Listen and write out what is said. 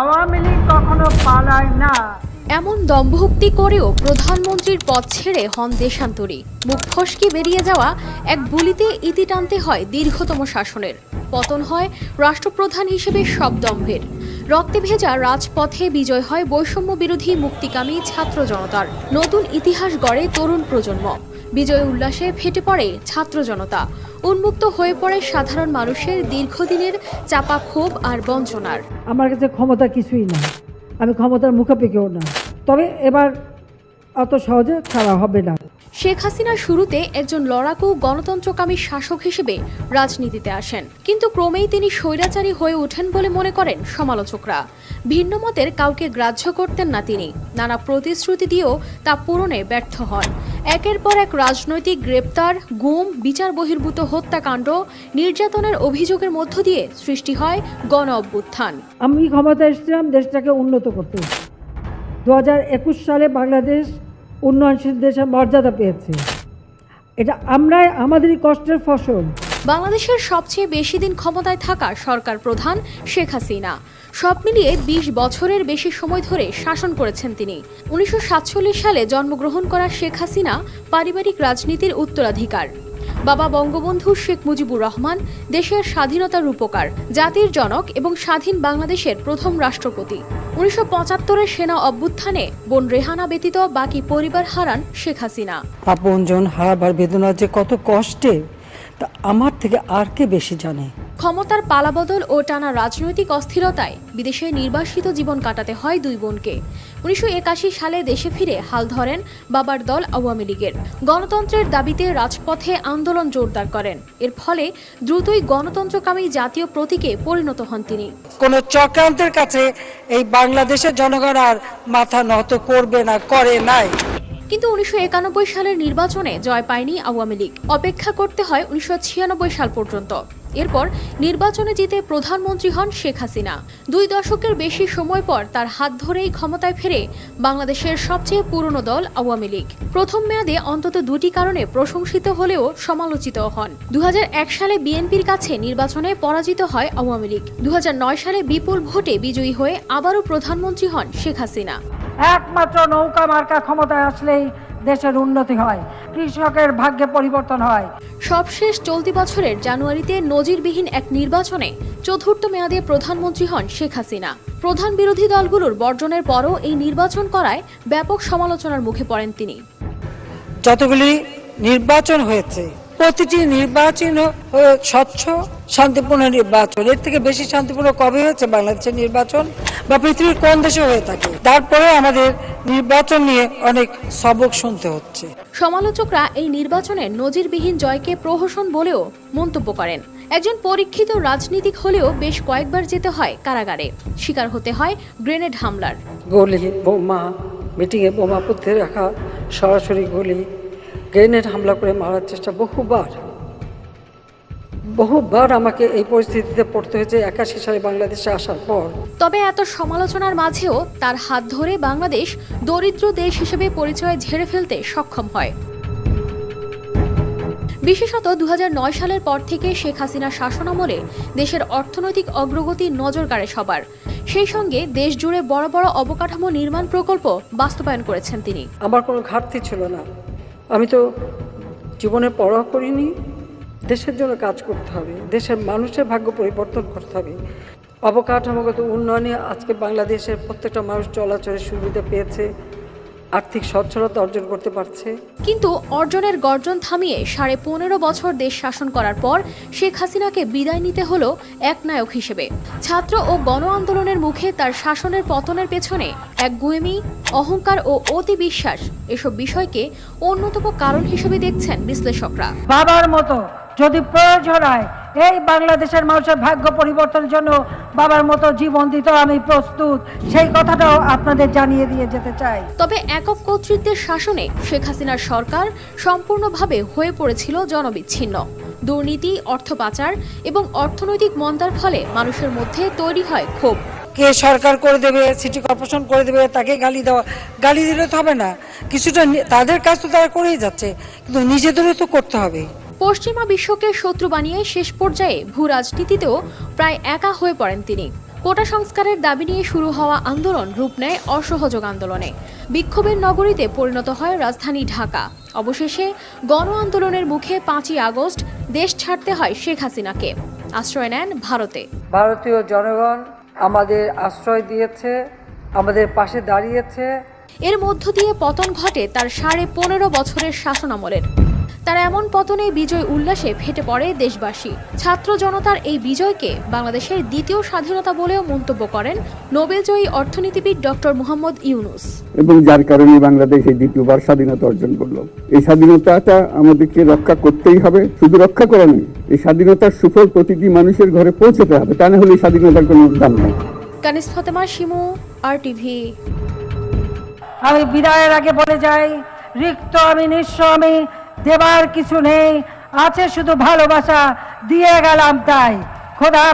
আওয়ামী লীগ কখনো পালায় না। এমন দম্ভুক্তি করেও প্রধানমন্ত্রীর পদ ছেড়ে হন দেশান্তরী। মুখ ফসকে বেরিয়ে যাওয়া এক বুলিতে ইতি টানতে হয় দীর্ঘতম শাসনের। পতন হয় রাষ্ট্রপ্রধান হিসেবে সব দম্ভের রক্তে ভেজা রাজপথে বিজয় হয় বৈষম্য বিরোধী মুক্তিকামী ছাত্র জনতার। নতুন ইতিহাস গড়ে তরুণ প্রজন্ম। বিজয় উল্লাসে ফেটে পড়ে ছাত্র জনতা। উন্মুক্ত হয়ে পড়ে সাধারণ মানুষের দীর্ঘদিনের চাপা ক্ষোভ আর বঞ্চনার। আমার কাছে ক্ষমতা কিছুই না আমি ক্ষমতার মুখাপেক্ষিও না। তবে এবার অত সহজে ছাড়া হবে না। শেখ হাসিনা শুরুতে একজন লড়াকু গণতন্ত্রকামী শাসক হিসেবে রাজনীতিতে আসেন। কিন্তু ক্রমেই তিনি স্বৈরাচারী হয়ে ওঠেন বলে মনে করেন সমালোচকরা। ভিন্ন মতের কাউকে গ্রাহ্য করতেন না তিনি। নানা প্রতিশ্রুতি দিয়েও তা পূরণে ব্যর্থ হন। একের পর এক রাজনৈতিক গ্রেপ্তার, গুম, বিচার বহির্ভূত হত্যাকাণ্ড, নির্যাতনের অভিযোগের মধ্য দিয়ে সৃষ্টি হয় গণ অভ্যুত্থান। আমি ক্ষমতা এসেছিলাম, দেশটাকে উন্নত করতে। দু হাজার একুশ সালে বাংলাদেশ উন্নয়নশীল দেশের মর্যাদা পেয়েছে। এটা আমরাই, আমাদেরই কষ্টের ফসল। বাংলাদেশের সবচেয়ে বেশি দিন ক্ষমতায় থাকা সরকার প্রধান শেখ হাসিনা। সব মিলিয়ে বিশ বছরের বেশি সময় ধরে শাসন করেছেন তিনি। উনিশশো সাতচল্লিশ সালে জন্মগ্রহণ করা শেখ হাসিনা পারিবারিক রাজনীতির উত্তরাধিকার। বাবা বঙ্গবন্ধু শেখ মুজিবুর রহমান, দেশের স্বাধীনতার রূপকার, জাতির জনক এবং স্বাধীন বাংলাদেশের প্রথম রাষ্ট্রপতি। উনিশশো পঁচাত্তরের সেনা অভ্যুত্থানে বোন রেহানা ব্যতীত বাকি পরিবার হারান শেখ হাসিনা। আপনজন হারাবার বেদনা যে কত কষ্টে, তা আমার থেকে আর কে বেশি জানে? ক্ষমতার পালাবদল ও টানা রাজনৈতিক অস্থিরতায় বিদেশে নির্বাসিত জীবন কাটাতে হয় দুই বোনকে। উনিশশো একাশি সালে দেশে ফিরে হাল ধরেন বাবার দল আওয়ামী লীগের। গণতন্ত্রের দাবিতে রাজপথে আন্দোলন জোরদার করেন। এর ফলে দ্রুতই গণতন্ত্রকামী জাতীয় প্রতীকে পরিণত হন তিনি। কোনো চক্রান্তের কাছে এই বাংলাদেশের জনগণ আর মাথা নত করবে না, করে নাই। কিন্তু উনিশশো একানব্বই সালের নির্বাচনে জয় পায়নি আওয়ামী লীগ। অপেক্ষা করতে হয় উনিশশো ছিয়ানব্বই সাল পর্যন্ত। এরপর নির্বাচনে জিতে প্রধানমন্ত্রী হন শেখ হাসিনা। দুই দশকের বেশি সময় পর তার হাত ধরেই ক্ষমতায় ফেরে বাংলাদেশের সবচেয়ে পুরনো দল আওয়ামী লীগ। প্রথম মেয়াদে অন্তত দুটি কারণে প্রশংসিত হলেও সমালোচিত হন। দু হাজার এক সালে বিএনপির কাছে নির্বাচনে পরাজিত হয় আওয়ামী লীগ। দু হাজার নয় সালে বিপুল ভোটে বিজয়ী হয়ে আবারও প্রধানমন্ত্রী হন শেখ হাসিনা। একমাত্র নৌকা মার্কা ক্ষমতায় আসলেই দেশের উন্নতি হয় কৃষকের ভাগ্যে পরিবর্তন হয়। সবশেষ চলতি বছরের জানুয়ারিতে নজিরবিহীন এক নির্বাচনে চতুর্থ মেয়াদে প্রধানমন্ত্রী হন শেখ হাসিনা। প্রধান বিরোধী দলগুলোর বর্জনের পরও এই নির্বাচন করায় ব্যাপক সমালোচনার মুখে পড়েন তিনি। যতগুলি নির্বাচন হয়েছে প্রতিটি নির্বাচন স্বচ্ছ শান্তিপূর্ণ নির্বাচন। এর থেকে বেশি শান্তিপূর্ণ কবে হয়েছে বাংলাদেশের নির্বাচন? বা পৃথিবীর কোন দেশে হয়ে থাকে? তারপরে আমাদের নির্বাচন নিয়ে অনেক সবক শুনতে হচ্ছে। সমালোচকরা এই নির্বাচনের নজিরবিহীন জয়কে প্রহসন বলেও মন্তব্য করেন। একজন পরীক্ষিত রাজনীতিক হলেও বেশ কয়েকবার যেতে হয় কারাগারে। শিকার হতে হয় গ্রেনেড হামলার। গলি বোমা মিটিংয়ে বোমা পুঁতে রাখা সরাসরি গলি গ্রেনেড হামলা করে মারার চেষ্টা বহুবার। বহুবার আমাকে এই পরিস্থিতিতে পড়তে হয়েছে একাশি সালে বাংলাদেশে আসার পর। তবে এত সমালোচনার মাঝেও তার হাত ধরে বাংলাদেশ দরিদ্র দেশ হিসেবে পরিচয় ঝেড়ে ফেলতে সক্ষম হয়। বিশেষত দু হাজার নয় সালের পর থেকে শেখ হাসিনার শাসনামলে দেশের অর্থনৈতিক অগ্রগতি নজর কাড়ে সবার। সেই সঙ্গে দেশ জুড়ে বড় বড় অবকাঠামো নির্মাণ প্রকল্প বাস্তবায়ন করেছেন তিনি। আমার কোনো ঘাটতি ছিল না। আমি তো জীবনে পড়া করিনি। দেশের জন্য কাজ করতে হবে। দেশের মানুষের ভাগ্য পরিবর্তন করতে হবে। অবকাঠামোগত উন্নয়নে আজকে বাংলাদেশের প্রত্যেকটা মানুষ চলাচলের সুবিধা পেয়েছে। আর্থিক সচ্ছলতা অর্জন করতে পারছে। কিন্তু অর্জনের গর্জন থামিয়ে সাড়ে পনেরো বছর দেশ শাসন করার পর শেখ হাসিনাকে বিদায় নিতে হলো এক নায়ক হিসেবে। ছাত্র ও গণ আন্দোলনের মুখে তার শাসনের পতনের পেছনে এক গুয়েমি অহংকার ও অতি বিশ্বাস এসব বিষয়কে অন্যতম কারণ হিসেবে দেখছেন বিশ্লেষকরা। বাবার মতো যদি প্রয়োজন হয় এই বাংলাদেশের মানুষের ভাগ্য পরিবর্তনের জন্য বাবার মতো জীবন দিতে আমি প্রস্তুত। সেই কথাটাও আপনাদের জানিয়ে দিয়ে যেতে চাই। তবে একক কর্তৃত্বের শাসনে শেখ হাসিনার সরকার সম্পূর্ণভাবে হয়ে পড়েছিল জনবিচ্ছিন্ন। দুর্নীতি অর্থ পাচার এবং অর্থনৈতিক মন্দার ফলে মানুষের মধ্যে তৈরি হয় ক্ষোভ। কে সরকার করে দেবে সিটি কর্পোরেশন করে দেবে তাকে গালি দেওয়া গালি দিলে তো হবে না। কিছুটা তাদের কাজ তো তারা করেই যাচ্ছে কিন্তু নিজেদেরও তো করতে হবে। পশ্চিমা বিশ্বকে শত্রু বানিয়ে শেষ পর্যায়ে ভূ রাজনীতিতেও প্রায় একা হয়ে পড়েন তিনি। কোটা সংস্কারের দাবি নিয়ে শুরু হওয়া আন্দোলন রূপ নেয় অসহযোগ আন্দোলনে। বিক্ষোভের নগরীতে পরিণত হয় রাজধানী ঢাকা। অবশেষে গণ আন্দোলনের মুখে পাঁচই আগস্ট দেশ ছাড়তে হয় শেখ হাসিনাকে। আশ্রয় নেন ভারতে। ভারতীয় জনগণ আমাদের আশ্রয় দিয়েছে আমাদের পাশে দাঁড়িয়েছে। এর মধ্য দিয়ে পতন ঘটে তার সাড়ে পনেরো বছরের শাসনামলের। তার এমন পতনে বিজয় উল্লাসে ফেটে পড়ে দেশবাসী। ছাত্র জনতার এই বিজয়কে বাংলাদেশের দ্বিতীয় স্বাধীনতা বলেও মন্তব্য করেন নোবেলজয়ী অর্থনীতিবিদ ডক্টর মোহাম্মদ ইউনুস। এবং যার কারণে বাংলাদেশ এই দ্বিতীয়বার স্বাধীনতা অর্জন করল। এই স্বাধীনতাটা আমাদেরকে রক্ষা করতেই হবে শুধু রক্ষা করা নয় এই স্বাধীনতার সুফল প্রতিটি মানুষের ঘরে পৌঁছতে হবে তা না হলে স্বাধীনতার কোনো দাম নেই। কানিস ফতেমা শিমু আর টিভি আমি বিদায়ের আগে বলে যাই রিক্ত আমি নিঃস্ব আমি দেবার কিছু নেই আছে শুধু ভালোবাসা দিয়ে গেলাম তাই খোদা।